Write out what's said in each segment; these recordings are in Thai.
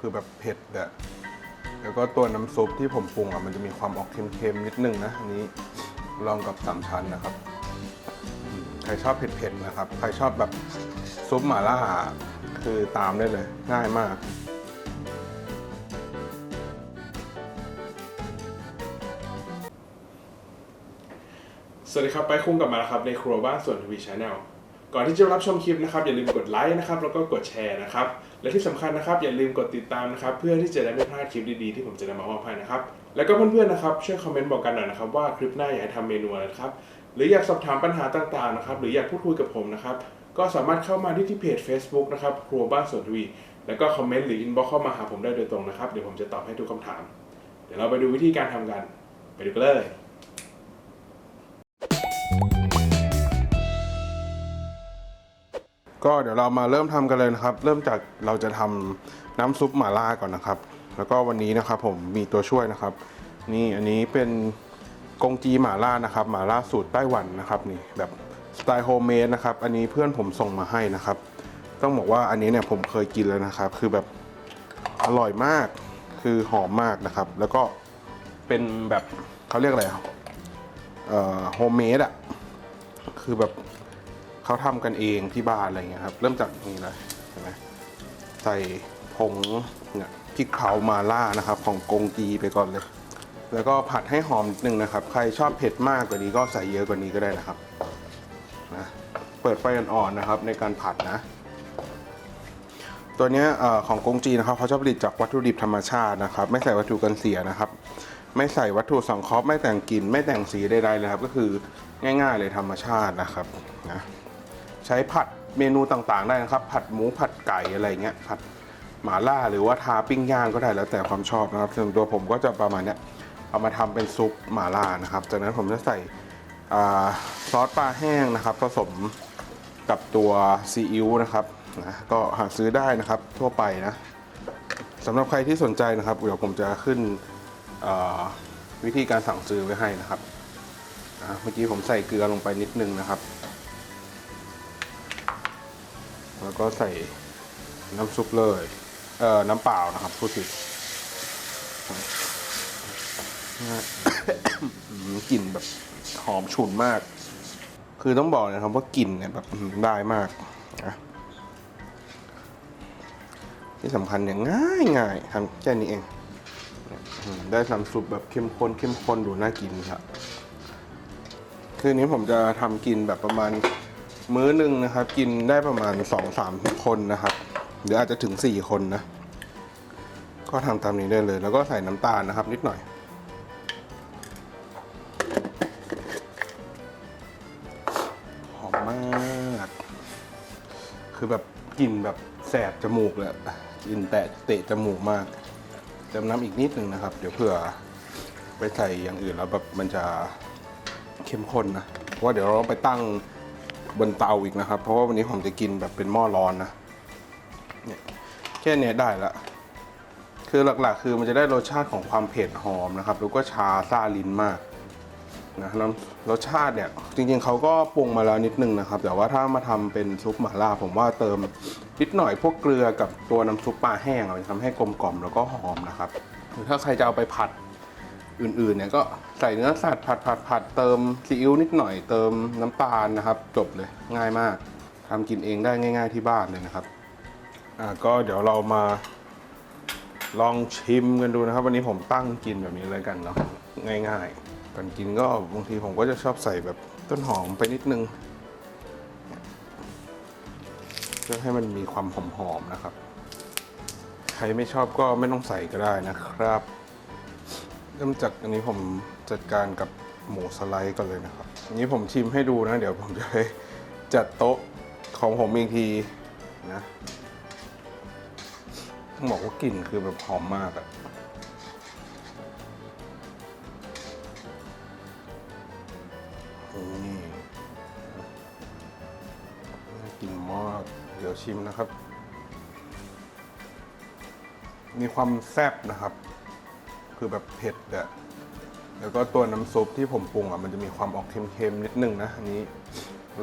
คือแบบเผ็ดอะแล้วก็ตัวน้ำซุปที่ผมปรุงอะมันจะมีความออกเค็มๆนิดนึงนะอันนี้ลองกับสามชั้นนะครับใครชอบเผ็ดๆนะครับ ใครชอบแบบซุปหม่าล่าคือตามได้เลย ง่ายมากสวัสดีครับ ไปคุ้งกลับมาแล้วครับในครัวบ้านส่วนทวีชาแนลก่อนที่จะรับชมคลิปนะครับ อย่าลืมกดไลค์นะครับ แล้วก็กดแชร์นะครับ และที่สำคัญนะครับอย่าลืมกดติดตามนะครับเพื่อที่จะได้ไม่พลาดคลิปดีๆที่ผมจะนำมามอบให้นะครับแล้วก็เพื่อนๆนะครับช่วยคอมเมนต์บอกกันหน่อยนะครับว่าคลิปหน้าอยากให้ทำเมนูอะไรครับหรืออยากสอบถามปัญหาต่างๆนะครับหรืออยากพูดคุยกับผมนะครับก็สามารถเข้ามาที่ที่เพจ Facebook นะครับครัวบ้านสวนทวีแล้วก็คอมเมนต์หรืออินบ็อกเข้ามาหาผมได้โดยตรงนะครับเดี๋ยวผมจะตอบให้ทุกคำถาม เดี๋ยวเราไปดูวิธีการทำกัน ไปดูกันเลย ก็เดี๋ยวเรามาเริ่มทำกันเลยนะครับ เริ่มจากเราจะทำน้ำซุปหม่าล่าก่อนนะครับ แล้วก็วันนี้นะครับผมมีตัวช่วยนะครับ นี่อันนี้เป็นกงจีหม่าล่านะครับหม่าล่าสูตรไต้หวันนะครับนี่แบบสไตล์โฮมเมดนะครับอันนี้เพื่อนผมส่งมาให้นะครับ ต้องบอกว่าอันนี้เนี่ยผมเคยกินแล้วนะครับ คือแบบอร่อยมากคือหอมมากนะครับ แล้วก็เป็นแบบเขาเรียกอะไรอะเอ่อโฮมเมดอะคือแบบ เขาทำกันเองที่บ้านอะไรเงี้ยครับ เริ่มจากนี่เลยเห็นไหมใส่ผงเนี่ยพริกเผามาล่านะครับ ของกงจีไปก่อนเลย แล้วก็ผัดให้หอมนิดนึงนะครับ ใครชอบเผ็ดมากกว่านี้ก็ใส่เยอะกว่านี้ก็ได้นะครับนะเปิดไฟอ่อนๆนะครับ ในการผัดนะ ตัวเนี้ยของกงจีนะครับเขาจะผลิตจากวัตถุดิบธรรมชาตินะครับ ไม่ใส่วัตถุกันเสียนะครับ ไม่ใส่วัตถุสังเคราะห์ไม่แต่งกลิ่นไม่แต่งสีใดๆเลยครับ ก็คือง่าย ๆ เลยธรรมชาตินะครับนะ ใช้ผัดเมนูต่างๆ ได้นะครับ ผัดหมูผัดไก่อะไรเงี้ยผัดหมาล่าหรือว่าทาปิ้งย่างก็ได้แล้วแต่ความชอบนะครับส่วนตัวผมก็จะประมาณเนี้ยเอามาทำเป็นซุปหมาล่านะครับ จากนั้นผมจะใส่ซอสปลาแห้งนะครับ ผสมกับตัวซีอิ๊วนะครับนะก็หาซื้อได้นะครับทั่วไปนะสำหรับใครที่สนใจนะครับ เดี๋ยวผมจะขึ้นวิธีการสั่งซื้อไว้ให้นะครับเมื่อกี้ผมใส่เกลือลงไปนิดนึงนะครับ แล้วก็ใส่น้ำซุปเลย เอ่อ น้ำเปล่านะครับพูดผิดอืมกลิ่นแบบหอมฉุนมาก คือต้องบอกนะครับว่ากลิ่นเนี่ยแบบได้มากนะที่สำคัญเนี่ยง่ายง่ายทำแค่นี้เอง ได้น้ำซุปแบบเข้มข้นเข้มข้นดูน่ากินครับ คืนนี้ผมจะทำกินแบบประมาณ มื้อหนึ่งนะครับ กินได้ประมาณสองสามคนนะครับหรืออาจจะถึงสี่คนนะ ก็ทำตามนี้ได้เลย แล้วก็ใส่น้ำตาลนะครับ นิดหน่อย หอมมาก คือแบบกลิ่นแบบแสบจมูกเลยกลิ่นแตะเตะจมูกมากเติมน้ำอีกนิดหนึ่งนะครับ เดี๋ยวเผื่อไปใส่อย่างอื่นแล้วแบบมันจะเข้มข้นนะ เพราะว่าเดี๋ยวเราไปตั้ง บนเตาอีกนะครับ เพราะว่าวันนี้ผมจะกินแบบเป็นหม้อร้อนนะเนี่ยแค่นี้ได้ละคือหลักๆ คือมันจะได้รสชาติของความเผ็ดหอมนะครับ แล้วก็ชาซาลิ้นมากนะน้ำรสชาติเนี่ย จริงๆเขาก็ปรุงมาแล้วนิดนึงนะครับ แต่ว่าถ้ามาทำเป็นซุปหม่าล่า ผมว่าเติมนิดหน่อยพวกเกลือกับตัวน้ำซุปปลาแห้งอะมันทำให้กลมกล่อมแล้วก็หอมนะครับหรือถ้าใครจะเอาไปผัด อื่นๆเนี่ยก็ใส่เนื้อสัตว์ผัดผัดผัดเติมซีอิ๊วนิดหน่อยเติมน้ำตาลนะครับ จบเลยง่ายมากทำกินเองได้ง่าย ๆที่บ้านเลยนะครับอ่าก็เดี๋ยวเรามาลองชิมกันดูนะครับ วันนี้ผมตั้งกินแบบนี้เลยกันเนาะง่ายๆก่อนกินก็บางทีผมก็จะชอบใส่แบบต้นหอมไปนิดนึงเพื่อให้มันมีความหอมๆนะครับ ใครไม่ชอบก็ไม่ต้องใส่ก็ได้นะครับ เริ่มจากอันนี้ผมจัดการกับหมูสไลด์ก่อนเลยนะครับอันนี้ผมชิมให้ดูนะ เดี๋ยวผมจะไปจัดโต๊ะของผมอีกทีนะต้องบอกว่ากลิ่นคือแบบหอมมากอะนี่น่ากินมากเดี๋ยวชิมนะครับ มีความแซ่บนะครับ คือแบบเผ็ดอะแล้วก็ตัวน้ำซุปที่ผมปรุงอะมันจะมีความออกเค็มๆนิดนึงนะอันนี้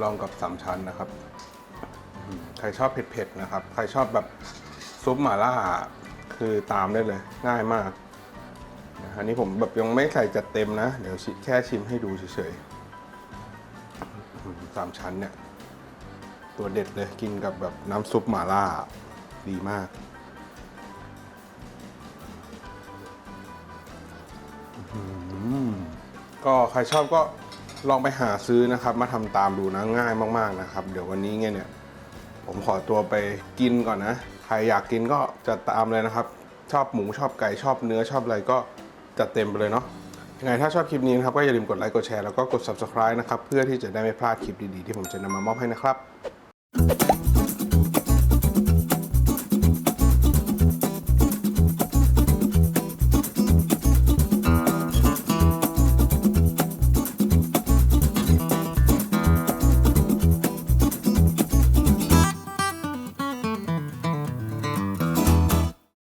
ลองกับสามชั้นนะครับใครชอบเผ็ดๆนะครับ ใครชอบแบบซุปหม่าล่าคือตามได้เลยง่ายมากอันนี้ผมแบบยังไม่ใส่จัดเต็มนะ เดี๋ยวแค่ชิมให้ดูเฉยๆสามชั้นเนี่ย ตัวเด็ดเลยกินกับแบบน้ำซุปหม่าล่าดีมาก ก็ใครชอบก็ลองไปหาซื้อนะครับ มาทำตามดูนะง่ายมาก ๆนะครับ เดี๋ยววันนี้เนี่ย ผมขอตัวไปกินก่อนนะ ใครอยากกินก็จัดตามเลยนะครับ ชอบหมูชอบไก่ชอบเนื้อชอบอะไรก็จัดเต็มไปเลยเนาะยังไงถ้าชอบคลิปนี้นะครับ ก็อย่าลืมกดไลค์กดแชร์แล้วก็กด subscribe นะครับ เพื่อที่จะได้ไม่พลาดคลิปดีๆ ที่ผมจะนำมามอบให้นะครับ